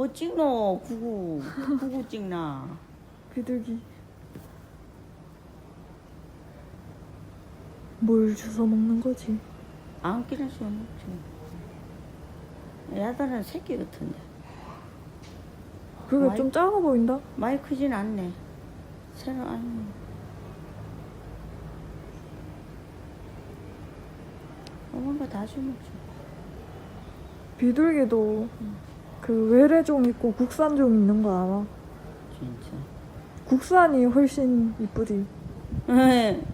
뭐 찍노? 구구 구구 찍나? 비둘기. 뭘 주워 먹는 거지? 아무끼나 수 먹지. 야들은 새끼 같은데. 그게 좀 작아 보인다? 많이 크진 않네. 새로 아니 먹은 거다 주먹지. 비둘기도 그 외래종 있고 국산종 있는 거 알아? 진짜 국산이 훨씬 이쁘지.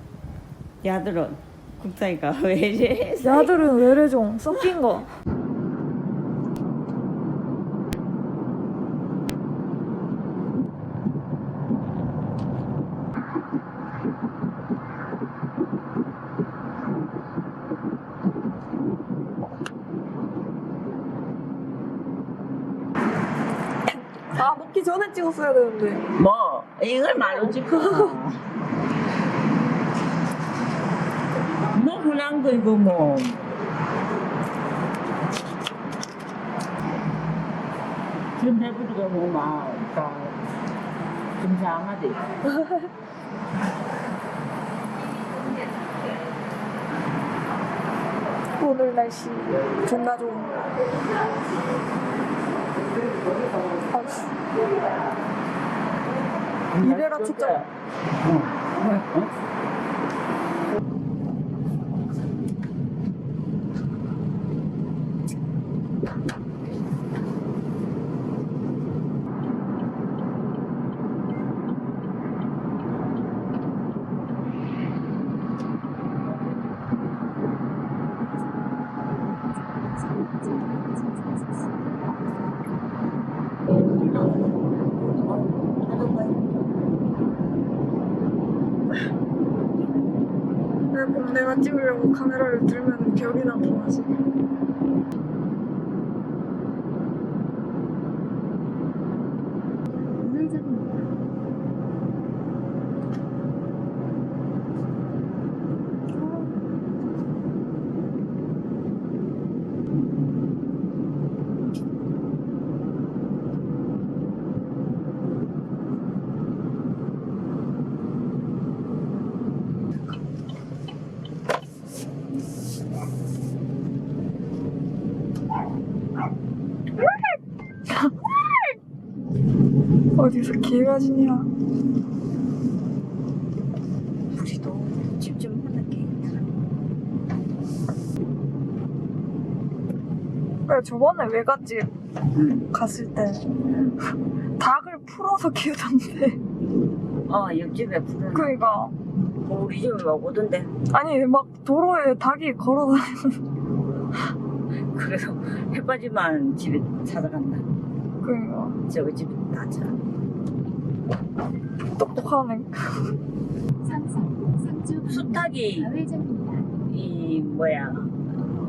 야들은 국사이가 왜 이래 야들은 외래종 섞인 거. 아 먹기 전에 찍었어야 되는데. 뭐 이걸 말로 찍고 뭐 흔한 거 이거 뭐 지금 배부르게 먹으면 좀 장하지 오늘 날씨 존나 좋은. 아이씨. 이래라 축제. 어? 그 럼 내가 찍으려고 카메라를 들면 기억이 나타나지. 우회전입니다. 어디서 개가 지냐. 우리도 집좀 하는 게 있더라 그래 저번에 외갓집 응. 갔을 때 닭을 풀어서 키우던데. 어 옆집에 부르는 그니까 우리 집에 오거던데 아니 막 도로에 닭이 걸어다니는. 그래서 해 빠지만 집에 찾아간다 그니까 저거 집에 다쳐 똑똑하네. 수탉이. 이 뭐야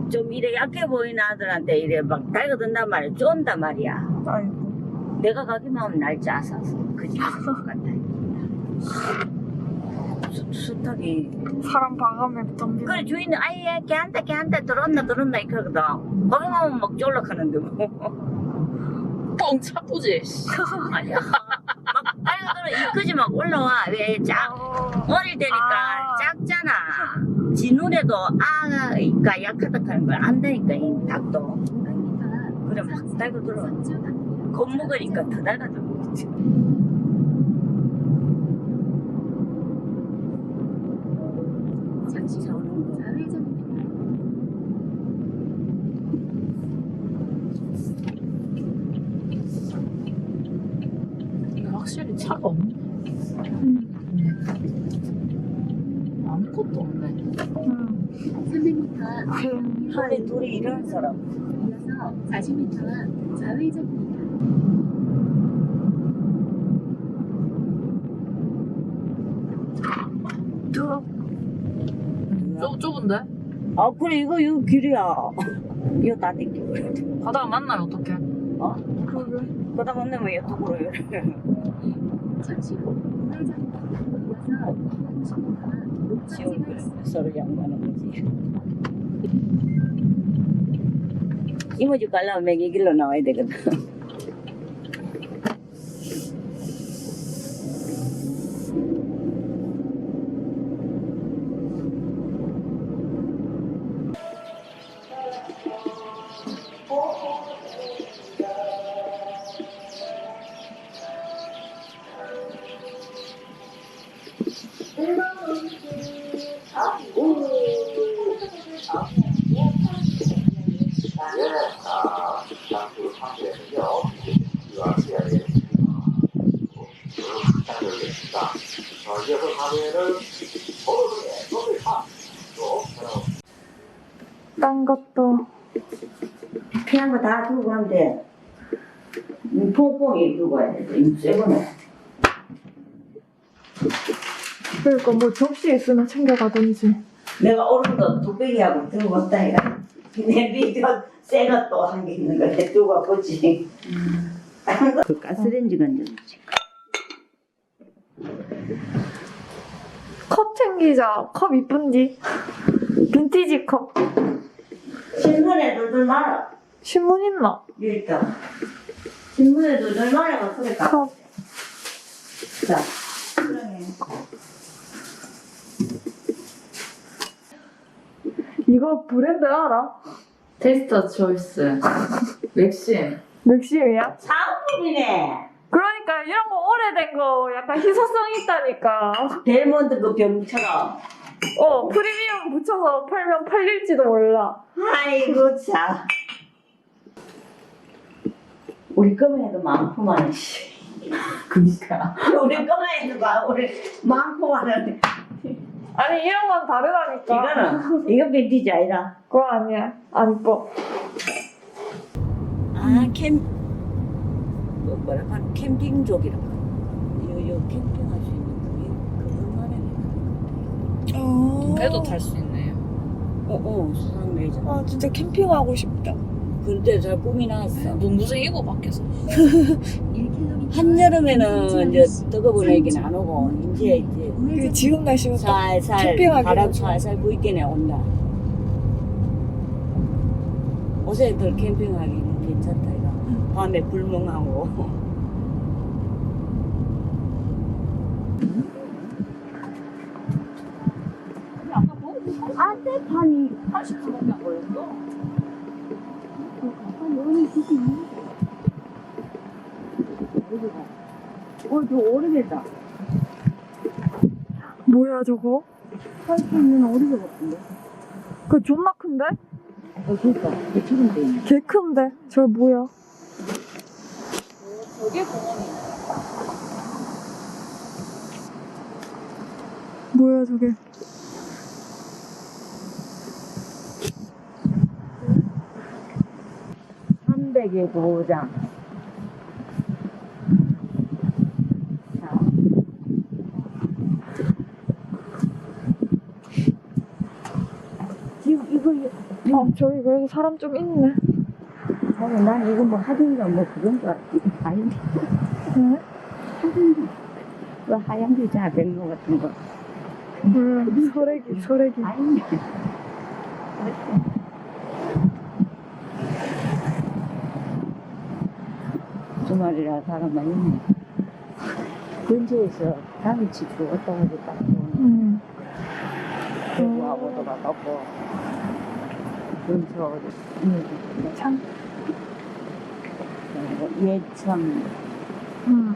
좀 이래 약해 보이는 아들한테 이래 막 달거든단 말이야 쫀단 말이야 아이고. 내가 가기만 하면 날 짜서서 그 집에 간다 수, 수탉이 사람 방암에 덤비는. 그래 주인은 아예 걔한테 걔한테 들었나 들었나 이러거든 거기만 하면 막 쫄락하는데 뭐 뻥 차쁘지 아니야 막 달거든 이끄지 막 올라와 왜짝 어릴 때니까 아. 작잖아. 지 눈에도 아가 약하다 하는 걸 안다니까 이 닭도. 500m 그래 막 달고 들어. 겁먹으니까 더 달가져. 잠시 후 저는 거. 좌회전입니다. 이게 확실히 차가 없네. 아무것도 없네. 응. 300m 그 하루에 둘 이 일하는 사람. 이어서 40m 좌회전입니다. 뚝. 좁, 좁은데? 아 그래 이거 이거 길이야. 이거 다 땡겨. 가다가 만나면 어떡해? 어? 그러다 건너면 이쪽으로 이래. 잠시 후 우회전입니다. 이어서 50m 지옥 목적지가 있습니다. 서로 양보하는 거지. Imo juga lang may gigilo na ay. 이모집 가려면 이 길로 나와야 되거든. 딴 것도 필요한 거 다 두고 가면 돼. 이 퐁퐁이 두고 가야 돼. 이 새거는. 그러니까 뭐 접시 있으면 챙겨가든지 내가 오른 거 뚝배기하고 들고 왔다. 내 밑에 새가 또 한 개 있는 거 두고 와보지. 그 가스레인지가 이제 컵 챙기자 컵 이쁜지 빈티지 컵 신문에 돌돌 말아. 신문 있나? 여기 있다. 신문에 돌돌 말아가 그래 가. 컵 자, 그러네. 이거 브랜드 알아? 테스터 초이스. 맥심. 맥심이야? 상품이네. 그러니까 이런 거 오래된 거 약간 희소성 있다니까 델몬트 그 병처럼. 어 프리미엄 붙여서 팔면 팔릴지도 몰라 아이고 참. 우리 거만해도 많구만. 씨. 그니까. 우리 거만해도 봐. 우리 많구만. 아니 이런 건 다르다니까 이거는 이거 빈티지 아니라. 그거 아니야 안 이뻐 아 캠. 뭐 뭐라 한 캠핑족이라. 요요 캠핑할 수 있는 그게 그거 말하는. 배도 탈 수 있네요. 어 어 수상 레저. 아 진짜 캠핑하고 싶다 근데 잘 꿈이 나왔어. 문구생 이거 밖에서. 한여름에는 이제 뜨거운 애기는 안 오고 이제 이제 지금 날씨가 딱 살살 바람. 살살 부이게내 온다. 옷에들 캠핑하기는 괜찮다. 밤에 불멍하고. 안대판이 80분밖에 안 걸렸어. 어, 저 오래됐다. 뭐야 저거? 할수 있는 것 같은데. 그거 존나 큰데? 어, 그니까. 돼 있네. 개 큰데? 저 뭐야? 저게 공원이. 뭐야 저게 삼백의. 자. 지금 이거, 이거, 아 저기 그래도 사람 좀 있네 아니, 난 이거 뭐 하든가 뭐 그건 줄 알았지. 아닌데. 네? 하든가. 그 하얀 글자 백로 같은 거. 몰라 설애기 설애기 아닌데. 주말이라 사람 많이 있네. 근처에서 당일 치고 왔다 갔다 딱 음. 대구하고도 가깝고 근처 참 예참 음.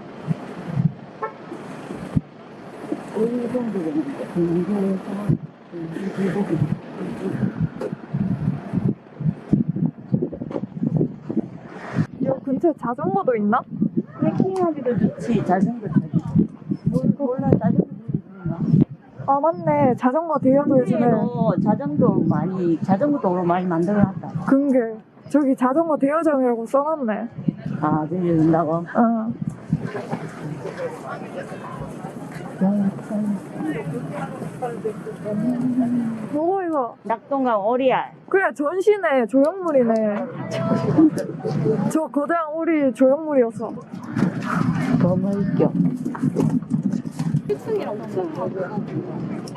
정도 되는데 여 근처에 자전거도 있나? 트레킹하기도 좋지 자전거 타기. 몰라 자전거 아 맞네. 자전거 대여도 그래도 자전거 많이 자전거 도로 많이 만들어놨다. 근게 저기 자전거 대여장이라고 써놨네. 아 들려준다고? 어. 뭐고 이거? 낙동강 오리알. 그래 전시네 조형물이네. 저 거대한 오리 조형물이었어. 거물교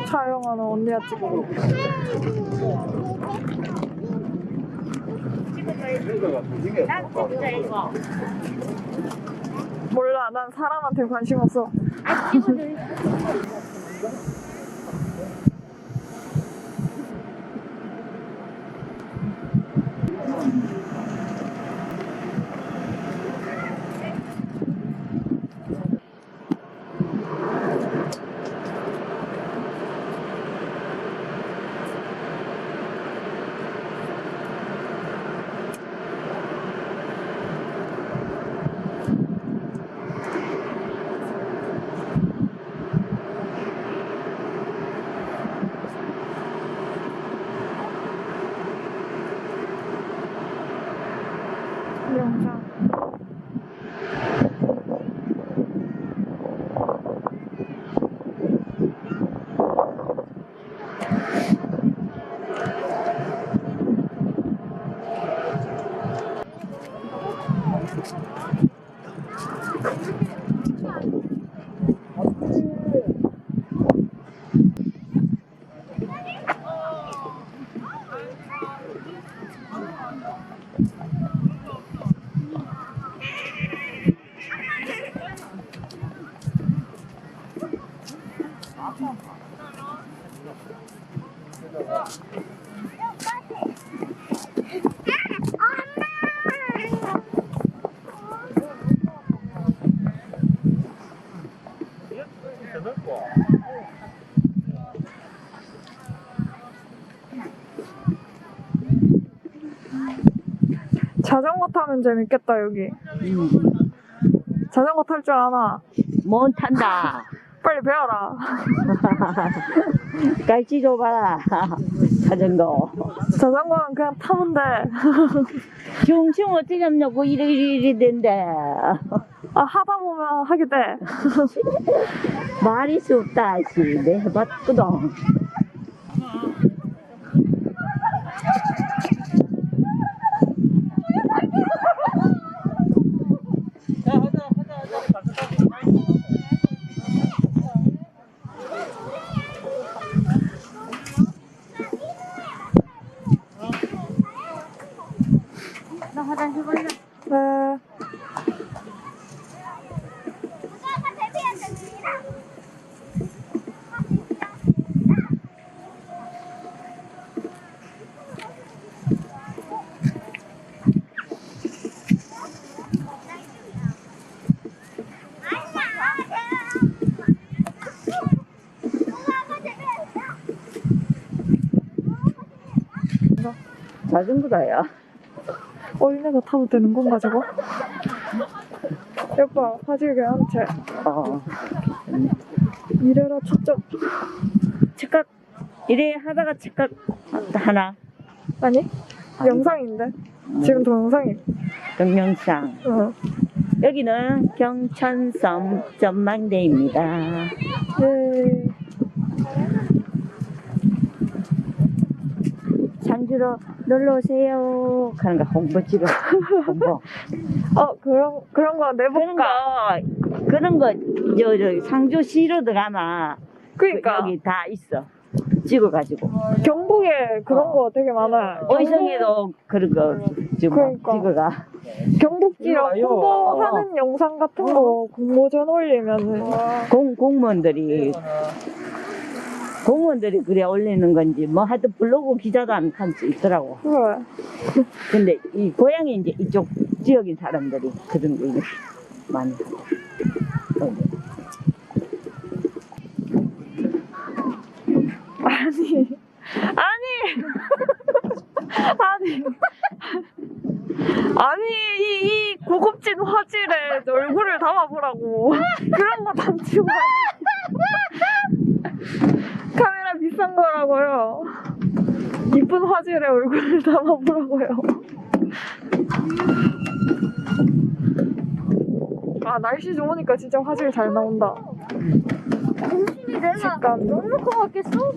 촬영하는 언니가 찍 고 몰라 난 사람한테 관심 없어 영상. 자전거 타면 재밌겠다 여기. 자전거 탈 줄 아나? 못 탄다. 빨리 배워라. 갈치 줘봐라. 자전거. 자전거는 그냥 타면 돼. 중충 어떻게 잡냐고 이래 이래 이래 된대. 아 하다 보면 하게 돼. 말이 수 없다 씨. 내 해봤거든. 자전거다야. 어린애가 타도 되는 건가 저거? 예뻐 화질개한테 어. 이래라 초점 착각 이래 하다가 착각 하나 아니? 영상인데 지금 동영상이 동영상 어. 여기는 경천섬 전망대입니다 예. 장주로 놀러 오세요. 하는 거 홍보 찍어. 홍보. 어 그런 그런 거 그런 내볼까? 거 그런 거저 저 상주시로 들어가면 그니까. 여기 다 있어. 찍어가지고. 경북에 그런 거 되게 많아. 어이성에도 그런 거 지금 그러니까. 찍어가. 경북 지역 이리 와요. 홍보하는 영상 같은 거 공모전 올리면은. 공 공무원들이 공무원들이 그래 올리는 건지 뭐 하여튼 블로그 기자도 안할수 있더라고. 근데 이 고향이 이제 이쪽 지역인 사람들이 그런 거 많이. 아니. 아니. 아니. 아니 이, 이 고급진 화질에 내 얼굴을 담아보라고. 그런 거 담지 마 거라고요. 이쁜 화질에 얼굴을 담아보라고요. 아 날씨 좋으니까 진짜 화질 잘 나온다. 색감. 너무 고맙겠어?